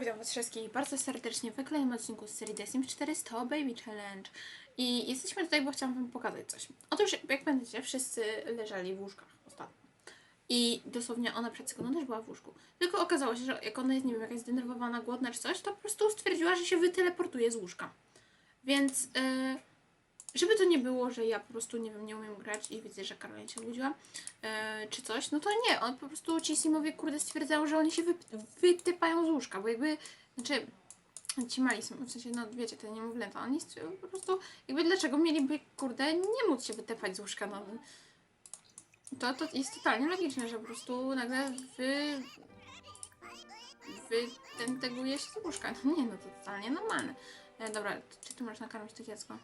witam Was wszystkich bardzo serdecznie w kolejnym odcinku z serii The Sims 400 Baby Challenge. I jesteśmy tutaj, bo chciałam Wam pokazać coś. Otóż, jak pamiętacie, wszyscy leżeli w łóżkach ostatnio. I dosłownie ona przed sekundą też była w łóżku. Tylko okazało się, że jak ona jest, nie wiem, jakaś zdenerwowana, głodna czy coś, to po prostu stwierdziła, że się wyteleportuje z łóżka. Więc, yy, żeby to nie było, że ja po prostu, nie wiem, nie umiem grać i widzę, że Karolina się obudziła, e, czy coś, no to nie, on po prostu ci simowie kurde stwierdzają, że oni się wy, wytypają z łóżka, bo jakby, znaczy ci mali, sim- w sensie, no wiecie, te niemowlęta, oni po prostu, jakby dlaczego mieliby, kurde, nie móc się wytypać z łóżka, no to, to jest totalnie logiczne, że po prostu nagle wy wytenteguje się z łóżka, no nie, no to totalnie normalne. E, dobra, czy ty możesz nakarmić to dziecko?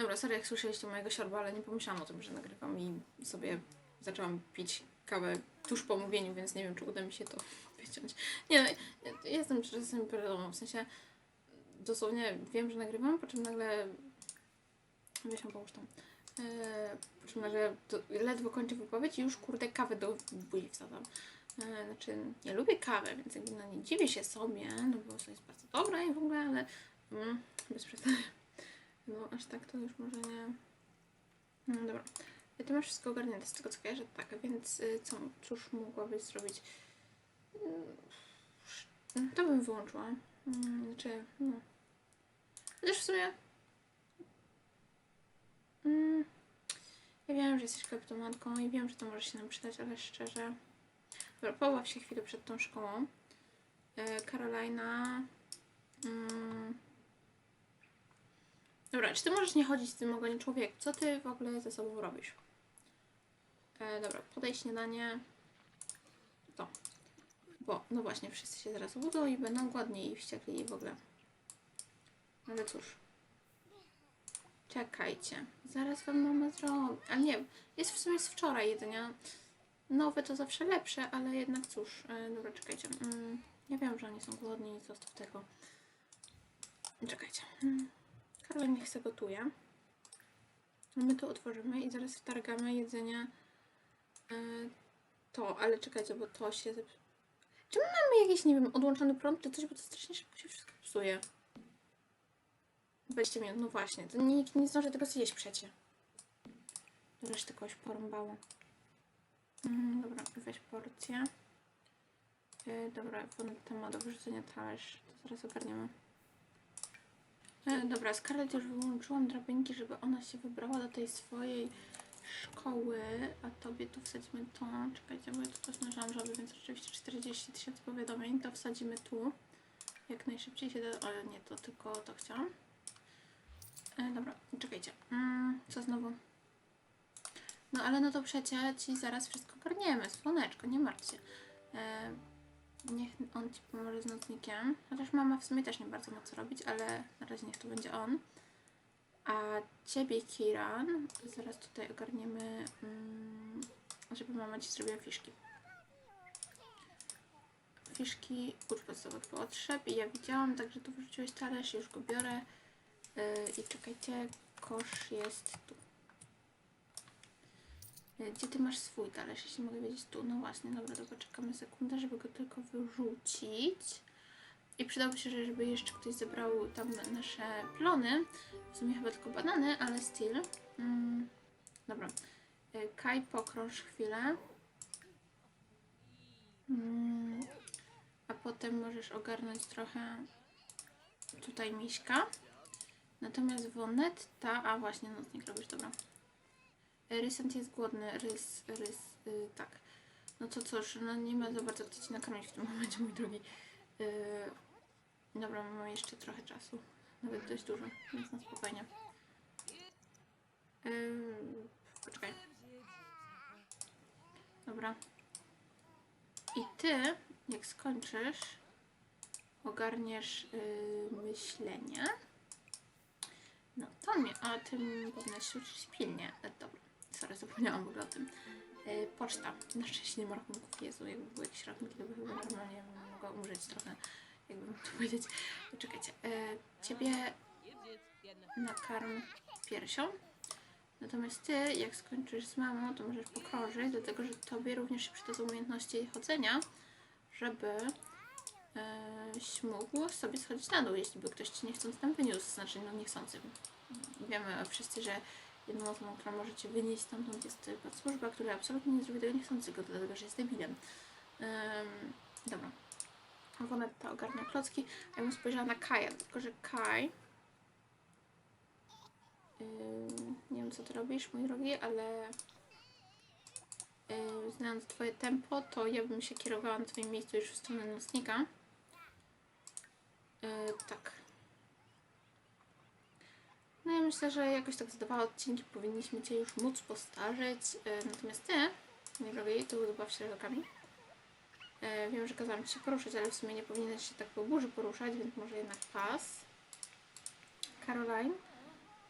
Dobra, sorry jak słyszeliście mojego siorba, ale nie pomyślałam o tym, że nagrywam i sobie zaczęłam pić kawę tuż po mówieniu, więc nie wiem, czy uda mi się to wyciąć. Nie no, jestem czasem pierdolą, w sensie dosłownie wiem, że nagrywam, po czym nagle weź ją połóż tam. Eee, po czym nagle ledwo kończę wypowiedź i już kurde kawę do buzi wsadzam. Eee, znaczy, nie lubię kawy, więc jakby no nie dziwię się sobie, no bo to jest bardzo dobre i w ogóle, ale mm, bez przesady. No, aż tak to już może nie. No dobra. Ty masz wszystko ogarnięte z tego co kojarzę, tak, więc y, co, cóż mogłabyś zrobić? Mm, To bym wyłączyła. Mm, Znaczy, no. Chociaż w sumie. Mm, ja wiem, że jesteś kleptomanką i wiem, że to może się nam przydać, ale szczerze. Dobra, pobaw się chwilę przed tą szkołą. Y, Karolina. Mm, Dobra, czy ty możesz nie chodzić z tym ogoniem człowieku? Co ty w ogóle ze sobą robisz? E, dobra, podaj śniadanie. To. Bo, no właśnie, wszyscy się zaraz obudzą i będą głodni i wściekli i w ogóle. Ale cóż. Czekajcie. Zaraz wam mama zrobi. Ale nie, jest w sumie z wczoraj jedzenia. Nowe to zawsze lepsze, ale jednak cóż. E, dobra, czekajcie. Mm, ja wiem, że oni są głodni zostaw tego. Czekajcie. Mm. Karol niech se gotuje. My to otworzymy i zaraz wtargamy jedzenie e, to, ale czekajcie, bo to się. Czy my mamy jakiś, nie wiem, odłączony prąd czy coś, bo to strasznie szybko się wszystko psuje. 20 minut, no właśnie, to nikt nie zdąży tego zjeść przecie. Resztę kogoś porąbało. Mm, dobra, weź porcję. E, dobra, ponad ma do wyrzucenia talerz, to zaraz ogarniemy. E, dobra, Scarlett już wyłączyłam drabinki, żeby ona się wybrała do tej swojej szkoły, a tobie tu wsadzimy to. Czekajcie, bo ja tu coś znalazłam żaby, więc rzeczywiście 40 tysięcy powiadomień, to wsadzimy tu. Jak najszybciej się da... Ale nie, to tylko to chciałam. E, dobra, czekajcie. Mm, co znowu? No ale no to przecie ci zaraz wszystko ogarniemy. Słoneczko, nie martw się. E, Niech on ci pomoże z nocnikiem. Chociaż mama w sumie też nie bardzo ma co robić, ale na razie niech to będzie on. A ciebie, Kiran, zaraz tutaj ogarniemy, mm, żeby mama ci zrobiła fiszki. Fiszki, ucz podstawowych potrzeb. I ja widziałam, także tu wyrzuciłeś talerz, już go biorę. Yy, I czekajcie, kosz jest tu. E, Gdzie ty masz swój talerz, jeśli mogę wiedzieć tu? No właśnie, dobra, to poczekamy sekundę, żeby go tylko wyrzucić. I przydałoby się, że- żeby jeszcze ktoś zebrał tam nasze plony. W sumie chyba tylko banany, ale still. Mm, dobra. E, Kaj, pokrąż chwilę. Mm, a potem możesz ogarnąć trochę tutaj miśka. Natomiast Wonetta, a właśnie nocnik robisz, dobra. Rysant jest głodny, rys, rys, y, tak. No to cóż, no nie ma za bardzo kto ci nakarmić w tym momencie, mój drogi. Y, dobra, mamy jeszcze trochę czasu. Nawet dość dużo, więc na spokojnie. Y, poczekaj. Dobra. I ty, jak skończysz, ogarniesz y, myślenie. No to mnie, a tym powinnaś uczyć pilnie. Dobra. Sorry, zapomniałam w ogóle o tym. E, poczta. Na szczęście nie ma rachunków. Jezu, jakby były jakieś rachunki, to by chyba normalnie mogła umrzeć trochę. Jakbym to powiedzieć. Czekajcie. E, ciebie nakarm piersią. Natomiast ty, jak skończysz z mamą, to możesz pokrążyć, dlatego że tobie również się przydadzą umiejętności chodzenia, żeby e, mógł sobie schodzić na dół, jeśli by ktoś ci niechcący tam wyniósł, znaczy no niechcący. Wiemy wszyscy, że jedną osobą, która może cię wynieść stamtąd jest służba, która absolutnie nie zrobi tego niechcącego, dlatego że jest debilem. Um, dobra. Wonetta ogarnia klocki, a ja bym spojrzała na Kaja, tylko że Kaj... Ym, nie wiem, co ty robisz, mój drogi, ale yy, znając twoje tempo, to ja bym się kierowała na twoim miejscu już w stronę nocnika. Yy, tak. No ja myślę, że jakoś tak z dwa odcinki powinniśmy Cię już móc postarzeć. Yy, natomiast Ty, mój drogi, to zabaw się rokami. Wiem, że kazałam Ci się poruszyć, ale w sumie nie powinieneś się tak po burzy poruszać, więc może jednak pas. Caroline.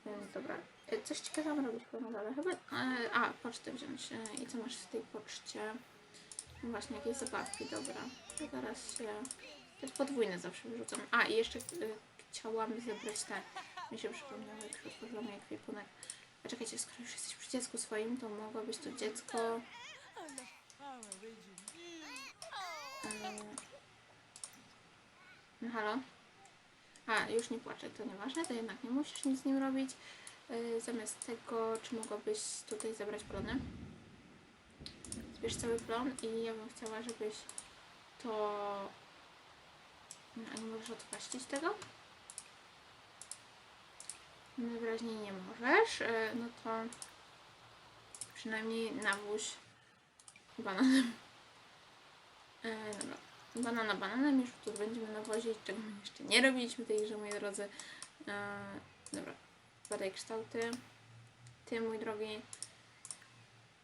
Więc dobra. E, Coś ci kazałam robić chyba nadal. Chyba. e, A, pocztę wziąć. E, I co masz w tej poczcie? No właśnie, jakieś zabawki, dobra. To zaraz się. To jest podwójne zawsze wyrzucam. A, i jeszcze e, chciałam zebrać te. Mi się przypomniało, jak już jak kwipunek. A czekajcie, skoro już jesteś przy dziecku swoim, to mogło być to dziecko. No halo? A, już nie płaczę, to nieważne, to jednak nie musisz nic z nim robić. Yy, zamiast tego, czy mogłabyś tutaj zebrać plony? Zbierz cały plon i ja bym chciała, żebyś to... No, A nie możesz odpaścić tego? Najwyraźniej nie możesz, yy, no to przynajmniej nawóź bananem. Yy, dobra. Banana bananem już tu będziemy nawozić, czego jeszcze nie robiliśmy tej grze, moi drodzy. E, dobra, badaj kształty. Ty, mój drogi,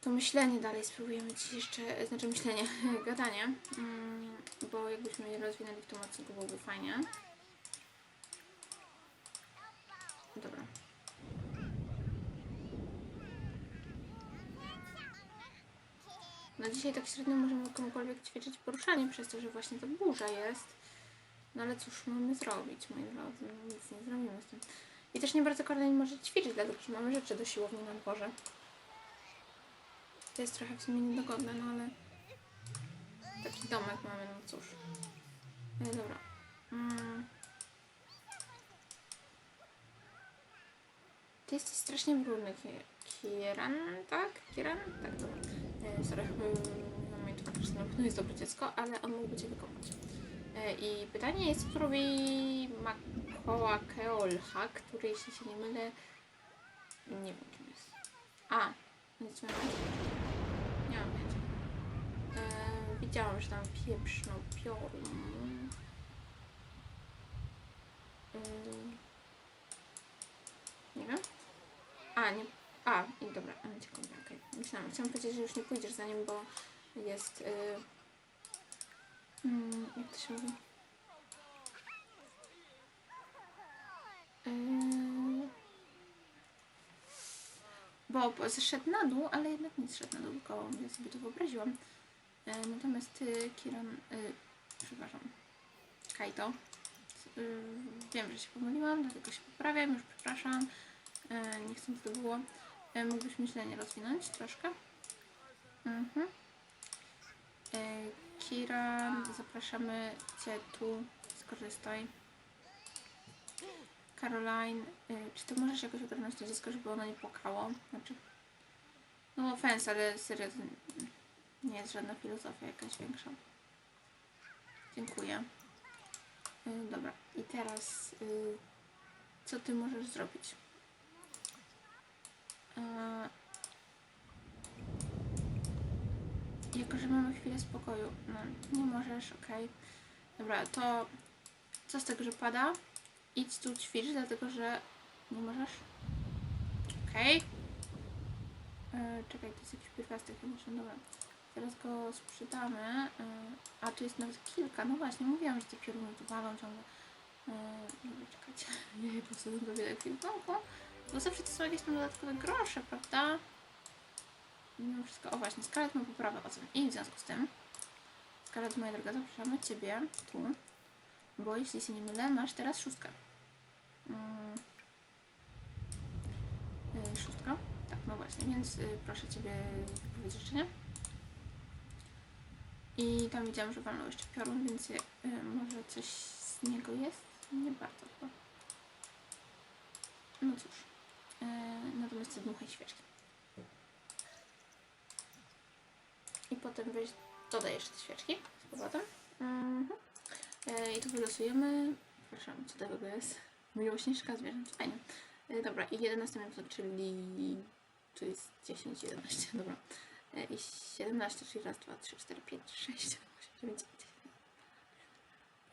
to myślenie dalej spróbujemy ci jeszcze, znaczy myślenie, gadanie, mm, bo jakbyśmy je rozwinęli w tym odcinku byłoby fajnie. Dobra. No dzisiaj tak średnio możemy komukolwiek ćwiczyć poruszanie przez to, że właśnie ta burza jest. No ale cóż mamy zrobić, moi drodzy, no nic nie zrobimy z tym. I też nie bardzo Caroline może ćwiczyć, dlatego że mamy rzeczy do siłowni na dworze. To jest trochę w sumie niedogodne, no ale taki domek mamy, no cóż. No dobra. Mm. Ty jesteś strasznie brudny, Ki- Kieran, tak? Kieran? Tak, dobra. E, sorry, mm, no mnie to faktycznie na pewno jest dobre dziecko, ale on mógłby Cię wykąpać. E, I pytanie jest, co robi Makoła Keolha, który, jeśli się nie mylę, nie wiem kim jest. A, nic nie mam Nie mam pojęcia. E, widziałam, że tam pieprznął piorun. E, nie wiem. A, nie. A, i dobra, a cię okej. Myślałam, chciałam powiedzieć, że już nie pójdziesz za nim, bo jest. Y, mm, jak to się mówi? Y, bo bo zszedł na dół, ale jednak nie zszedł na dół, tylko ja sobie to wyobraziłam. Y, natomiast ty, Kiran, y, przepraszam, Kaito, y, wiem, że się pomyliłam, dlatego się poprawiam, już przepraszam. Nie chcę, by to było. E, mógłbyś myślenie rozwinąć troszkę? Mhm. E, Kira, zapraszamy Cię tu. Skorzystaj. Caroline, e, czy Ty możesz jakoś ogarnąć to dziecko, żeby ono nie płakało? Znaczy, no offense, ale serio, nie jest żadna filozofia jakaś większa. Dziękuję. Dobra, i teraz y, co Ty możesz zrobić? Eee, Jako, że mamy chwilę spokoju. No, nie możesz, okej. Dobra, to co z tego, że pada? Idź tu ćwicz, dlatego że nie możesz. Okej. Eee, czekaj, to jest jakiś pierwiastek chemiczny, dobra. Teraz go sprzedamy. Eee, a tu jest nawet kilka. No właśnie, mówiłam, że te pioruny tu walą ciągle. Eee, dobra, czekajcie. Nie, po prostu to wiele chwilkę. Bo zawsze to są jakieś tam dodatkowe grosze, prawda? Mimo wszystko, o właśnie, Scarlett ma poprawę ocen. I w związku z tym, Scarlett, moja droga, zapraszamy Ciebie tu, bo jeśli się nie mylę, masz teraz szóstkę. Mm. Y, szóstka? Tak, no właśnie, więc y, proszę Ciebie wypowiedz życzenia. I tam widziałam, że walnął jeszcze piorun, więc y, może coś z niego jest? Nie bardzo chyba. No cóż. Natomiast dmuchaj świeczki. I potem weź, dodajesz te świeczki z powrotem. Mhm. Y, I tu wylosujemy. Przepraszam, co to w ogóle jest? Miłośniczka zwierząt. Fajnie. Y, dobra, i 11 minut, czyli tu jest 10, 11, dobra. E, I 17, czyli raz, dwa, trzy, cztery, pięć, sześć, siedem, osiem, dziewięć, dziesięć.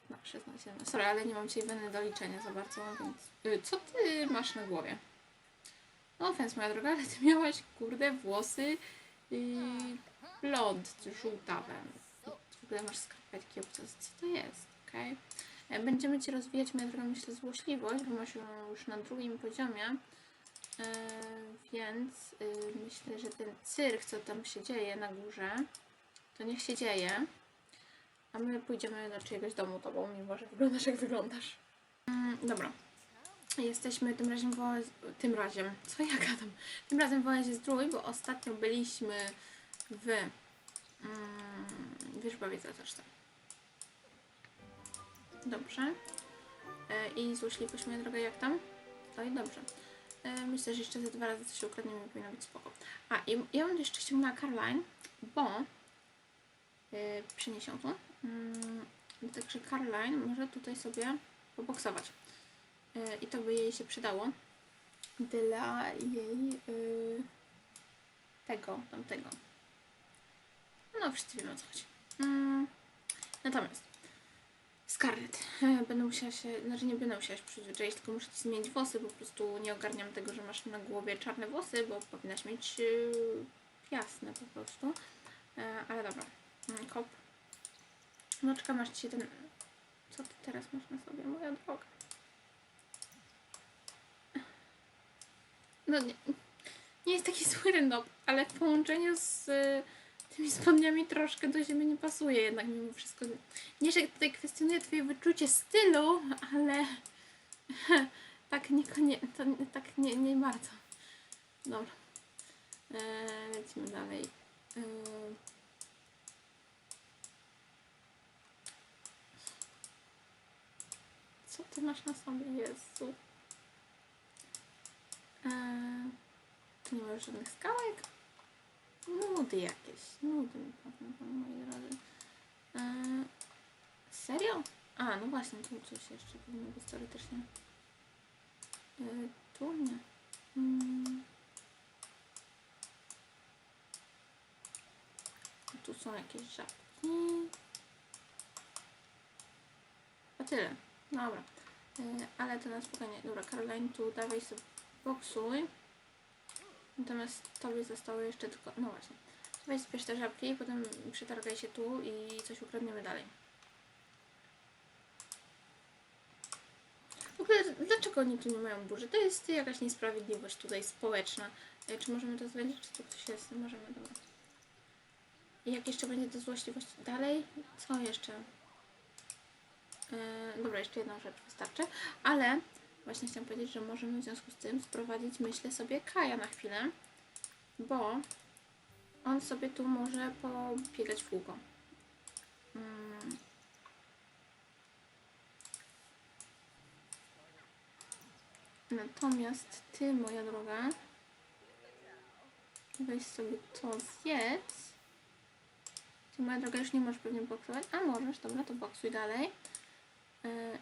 No, 16, 17. Sorry, ale nie mam dzisiaj weny do liczenia za bardzo, więc... Y, Co ty masz na głowie? No offense, moja droga, ale ty miałaś, kurde, włosy yy, blond, żółtawe. I W ogóle masz skarpetki obcas. Co to jest? Okej. E, Będziemy Cię rozwijać, moja droga, myślę, złośliwość, bo masz ją już na drugim poziomie. E, więc y, myślę, że ten cyrk, co tam się dzieje na górze, to niech się dzieje. A my pójdziemy do czyjegoś domu tobą, mimo że wyglądasz jak wyglądasz. Mm, dobra. Jesteśmy tym razem w oazie, tym razem, co ja gadam? Tym razem w oazie zdrój, bo ostatnio byliśmy w mm, wierzbowie zatoczce. Dobrze. E, I złośliwość, moja droga, jak tam? Stoi dobrze. E, Myślę, że jeszcze ze dwa razy coś ukradniemy powinno być spoko. A, i ja bym jeszcze ściągnęła Caroline, bo yy, przyniesie ją tu. Mm, także Caroline może tutaj sobie poboksować. Yy, I to by jej się przydało dla jej yy, tego, tamtego. No, wszyscy wiemy o co chodzi. Mm, natomiast Scarlett, e, będę musiała się, znaczy nie będę musiała się przyzwyczaić, tylko muszę ci zmienić włosy, po prostu nie ogarniam tego, że masz na głowie czarne włosy, bo powinnaś mieć yy, jasne po prostu. E, ale dobra, Mm, kop. Noczka, masz dzisiaj ten... Co ty teraz masz na sobie, moja droga? No nie, nie jest taki zły no, ale w połączeniu z y, tymi spodniami troszkę do siebie nie pasuje jednak mimo wszystko. Nie, że tutaj kwestionuję twoje wyczucie stylu, ale tak to tak nie, nie bardzo. Dobra. Eee, lecimy dalej. Eee. Co ty masz na sobie, Jezu? Eee, masz żadnych skałek? Nudy jakieś. Nudy moi drodzy. Eee, serio? A, no właśnie, tu coś jeszcze powinno być teoretycznie. Eee, tu nie. Mm. Tu są jakieś żabki. A tyle. Dobra. Eee, ale to na spokojnie. Dobra, Caroline, tu dawaj sobie boksuj. Natomiast tobie zostało jeszcze tylko... No właśnie. Weź zbierz te żabki i potem przetargaj się tu i coś ukradniemy dalej. W ogóle dlaczego oni tu nie mają burzy? To jest jakaś niesprawiedliwość tutaj społeczna. E, Czy możemy to zwiedzić? Czy tu ktoś jest? Możemy, dobra. I jak jeszcze będzie to złośliwość dalej? Co jeszcze? E, dobra, jeszcze jedną rzecz wystarczy. Ale właśnie chciałam powiedzieć, że możemy w związku z tym sprowadzić, myślę sobie, Kaja na chwilę, bo on sobie tu może pobiegać w kółko. Mm. Natomiast ty, moja droga, weź sobie to zjedz. Ty, moja droga, już nie możesz pewnie boksować. A możesz, dobra, to boksuj dalej. E,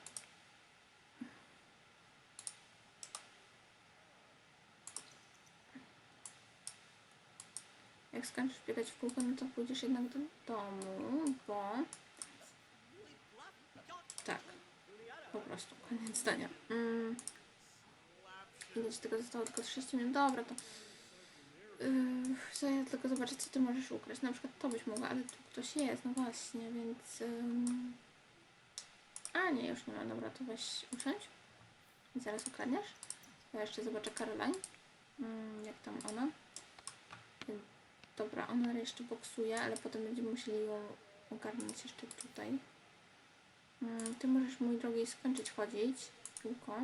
Jak skończysz biegać w kółko, no to pójdziesz jednak do domu, bo... Tak. Po prostu. Koniec zdania. Mm. Ci tego zostało? Tylko 6 minut. Dobra, to... Yy, tylko zobaczę, co ty możesz ukraść. Na przykład to byś mogła, ale tu ktoś jest, no właśnie, więc... ym. A nie, już nie ma. Dobra, to weź usiądź. Zaraz ukradniesz. Ja jeszcze zobaczę Caroline. Mm, jak tam ona. Dobra, ona jeszcze boksuje, ale potem będziemy musieli ją ogarnąć jeszcze tutaj. Mm, Ty możesz, mój drogi, skończyć chodzić kółko,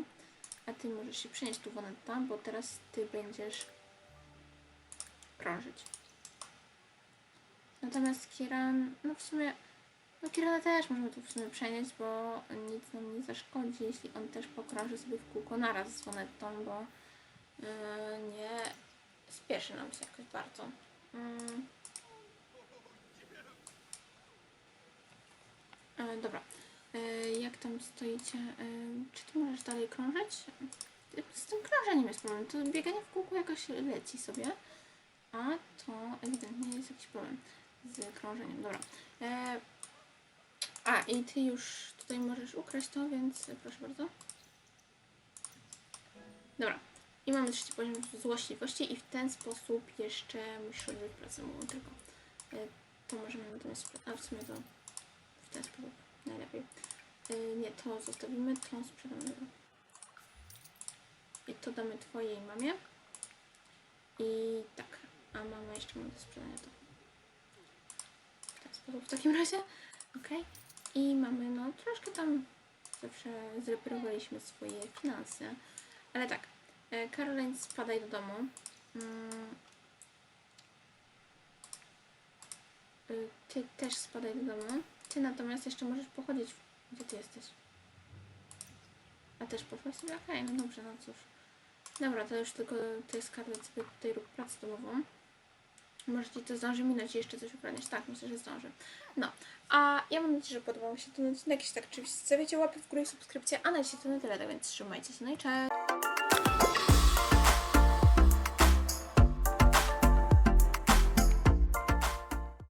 a ty możesz się przenieść tu Wonetta, bo teraz ty będziesz krążyć. Natomiast Kiran, no w sumie, no Kirana też możemy tu w sumie przenieść, bo nic nam nie zaszkodzi, jeśli on też pokrąży sobie w kółko naraz z Sonettą, bo yy, nie spieszy nam się jakoś bardzo. Mm. E, dobra. E, jak tam stoicie? E, czy ty możesz dalej krążyć? Z tym krążeniem jest problem. To bieganie w kółku jakoś leci sobie. A to ewidentnie jest jakiś problem z krążeniem. Dobra. A, i ty już tutaj możesz ukraść to, więc proszę bardzo. Dobra. I mamy trzeci poziom złośliwości i w ten sposób jeszcze musisz odbyć pracę. E, to możemy natomiast... A w sumie to w ten sposób najlepiej. E, nie, to zostawimy, to sprzedamy. I to damy twojej mamie. I tak, a mama jeszcze ma do sprzedania to. W ten sposób w takim razie. Ok. I mamy, no troszkę tam zawsze zreperowaliśmy swoje finanse. Ale tak, Caroline spadaj do domu. Mm. Y, Ty też spadaj do domu. Ty natomiast jeszcze możesz pochodzić. Gdzie ty jesteś? A też poszłaś sobie? Okej, no dobrze, no cóż. Dobra, to już tylko ty Scarlett sobie tutaj rób pracę domową. Może ci to zdąży minąć i jeszcze coś ukradniesz. Tak, myślę, że zdąży. No, a ja mam nadzieję, że podobał mi się ten odcinek. Jeśli tak, oczywiście stawiacie łapy w górę i subskrypcję, a na dzisiaj to na tyle, tak więc trzymajcie się, no i cześć!